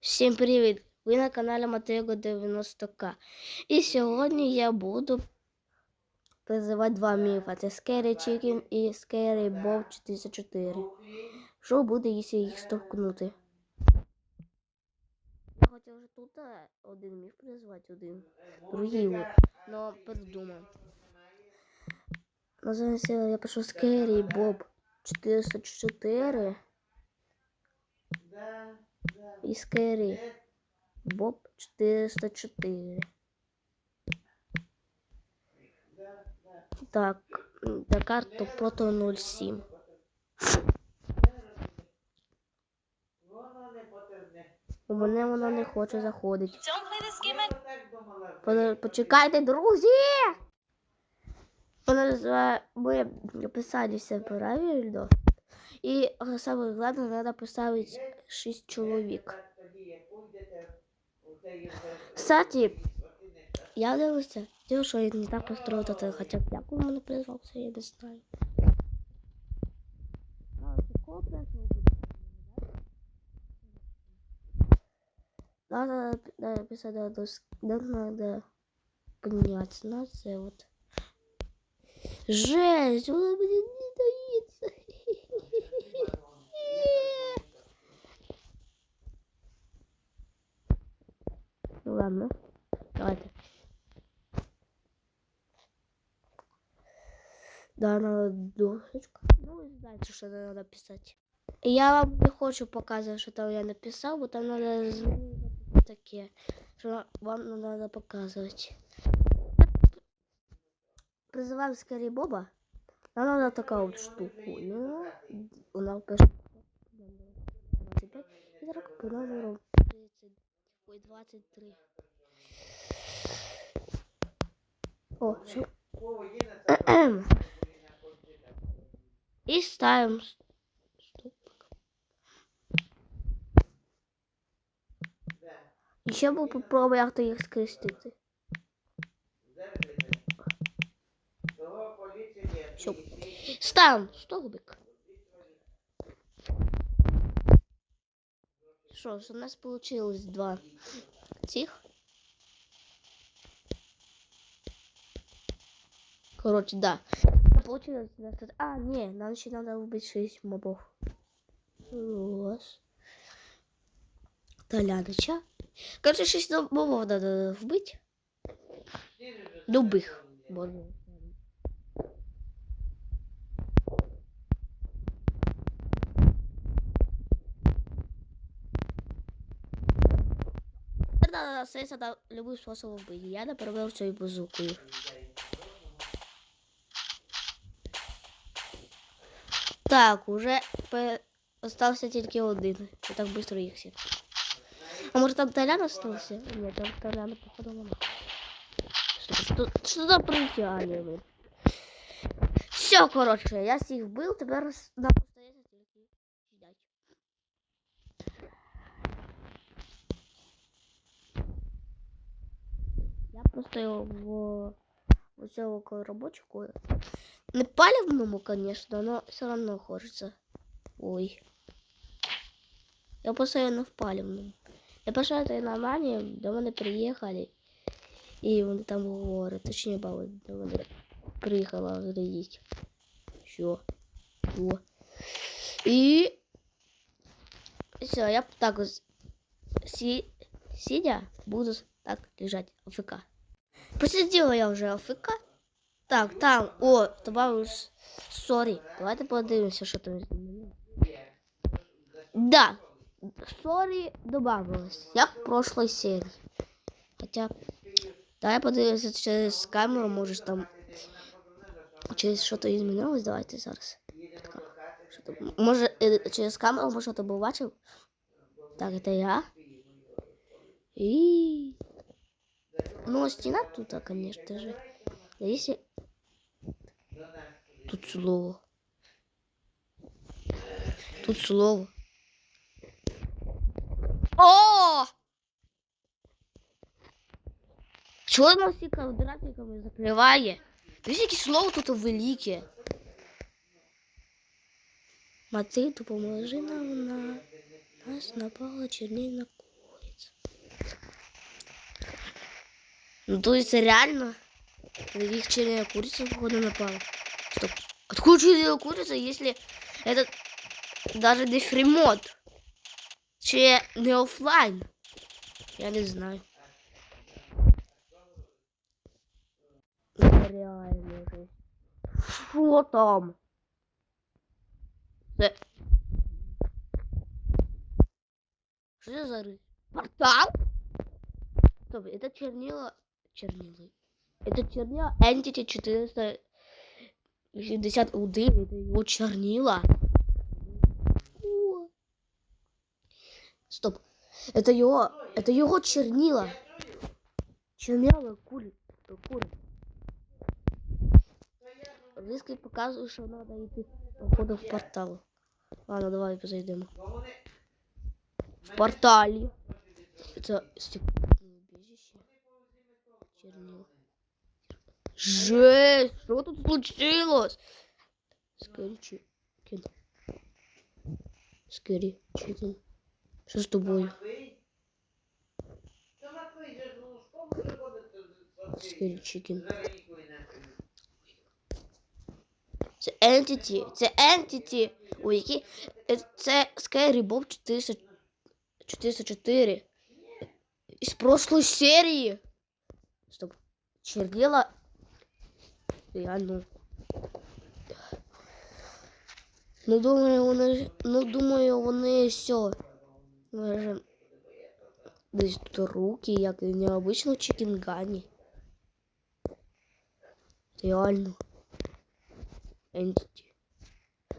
Всім привіт! Ви на каналі Матего 90К. І сьогодні я буду призивати два міфа. Це Scary Chicken і Scary Bob 404. Що буде, якщо їх стовкнути? Я хотів вже тут е, один міф призвати, один. Другий. Но передумав. Називається, я пишу Scary Bob 404 і Scary Bob 404. Так, та карту прото 07. У мене вона не хоче заходити. Почекайте, друзі! Вона називає ми писали все правильно. І саме головне, треба поставити 6 чоловік. Кстати, я дивлюся, те, що я не так построил это, хоча б як він мене призвався, я не знаю. А, такого призвав буде. Надо написать, надо, с- нам надо поменяться на це вот. Жесть, он мне Ну ладно, давайте. Да, надо дошечку. Ну, ви знаєте, що там надо писати. І я вам не хочу показувати, що там я написав, бо там надо змінити таке, що вам надо показувати. Призиваємо скорее Боба. Нам надо така от штуку. Ну, вона пише 25 і зараз по номеру 30, ой, 23. О, що? І ставимо стопик. І ще був попробую, як то їх скрестити. Все. Ставим столбик. Что ж, у нас получилось два цих. Короче, да. Получилось. А, не, нам еще надо убить 6 мобов. Раз. Толяноча. Короче, 6 мобов надо вбить. Любых. Можно. Надо остается на любой способ убить. Я, например, все и базукаю. Так, уже пе- остался тільки один. Я так быстро їх всіх. А може там Толян остался? Нет, там Толяна, походу, нема. Что, что, что там притягивает? Все, короче, я всіх вбив, тепер с- Я просто його в, в цього робочку. Не палевному, конечно, но все равно хочется. Ой. Я постоянно в палевному. Я пошла этой на Мане, до мене приїхали. І вони там говорять, точніше, баба до мене приїхала глядіть. Що? Що? І все, я так ось сі... сидя буду так лежать АФК. Посидела я вже АФК. Так, там, о, добавилось. Сорі. Давайте подивимося, що там. Да. Сорі добавилось, як в прошлой серії. Хоча, давай подивимося через камеру, може там через що то змінилось, давайте зараз. Може, е, через камеру, може, то бачив? Так, це я. І... Ну, стена тут, конечно же. А Если... Тут слово. Тут слово. О! Чого нас всі квадратиками закриває? Дивіться, яке слово тут велике. Матей, допоможи нам на нас напала чернильна Ну, то есть реально на их черная курица, походу, напала. Стоп. Откуда черная курица, если это даже не фримод? Чи не офлайн? Я не знаю. Реально жесть. Що там? Це... Что за ры? Портал? Стоп, это чернила... Чернилы. Это чернила Entity 481. Это его чернила. О. Стоп. Это его... Это его чернила. Чернила кури. Кури. Риски показує, що треба йти походу в портал. Ладно, давай зайдемо. В порталі. Це секретне Жесть, що тут случилось? Скорі чикен. Скорі чикен. Що з тобою? Скорі чикен. Це Entity, це Entity, у якій е, це Scary Bob 400 404 із прошлої серії. Стоп. Чернила. Реально. Ну думаю, вони. Ну думаю, вони все. Може. Десь тут руки, як і в необычно в Чикінгані. Реально. Entity.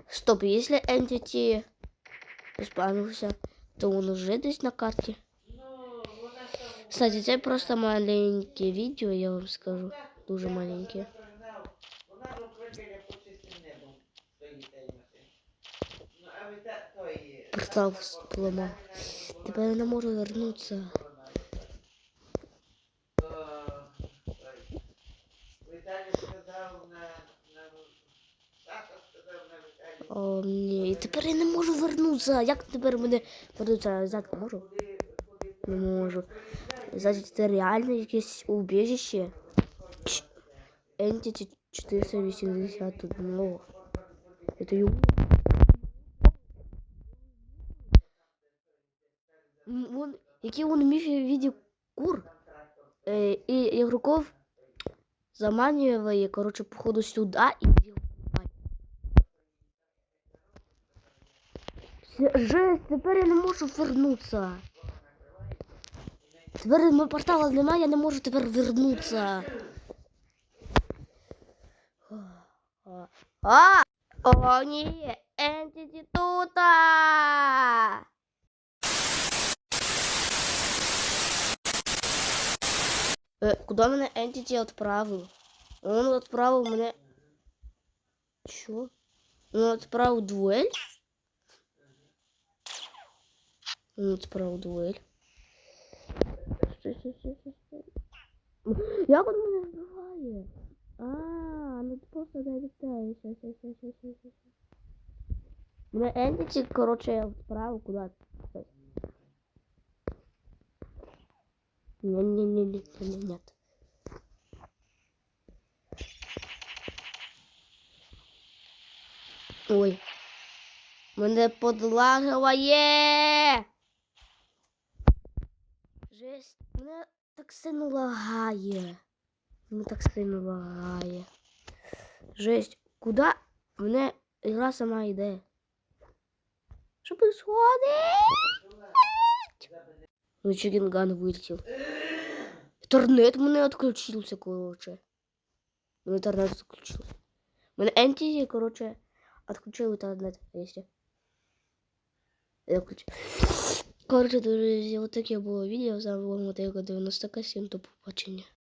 Стоп, если Entity спавнився, то он уже десь на карті. Кстати, це просто маленьке відео, я вам скажу. Дуже маленьке. Портал зламав. Тепер не можу вернутися. О, ні, тепер я не можу вернутися. Як тепер мене вернутися назад можу? Не можу. Значить, це реально якесь убіжище. Ч- Entity 481. Это його. М, Вон, які він міфи в виде кур. Е, і ігроков заманює, короче, походу сюди і Жесть, тепер я не можу вернутися. Тепер мого портала немає, я не можу тепер вернутися. А! О, ні! Entity тута! куди мене Entity відправив? Он відправив мене... Що? Він відправив дуель? Він відправив дуель. Стой, стой, стой, стой, стой. Як він мене вбиває? А, ну ти просто залітає. Щас, щас, щас, щас, щас, щас. Мене Entity, короче, відправив куди? Щас. Не-не-не-не, нет. Ой. Мене подлагає. Жесть, мене так сильно лагає. Мене так сильно лагає. Жесть, куди мене гра сама йде? Що происходит? Ну, Чигинган вылетел. Интернет мене отключился, короче. Ну, интернет отключился. Мене отключил интернет, если. Я включу. Короче, друзі, вот таке було відео. З вами було Мотейко 90 До побачення.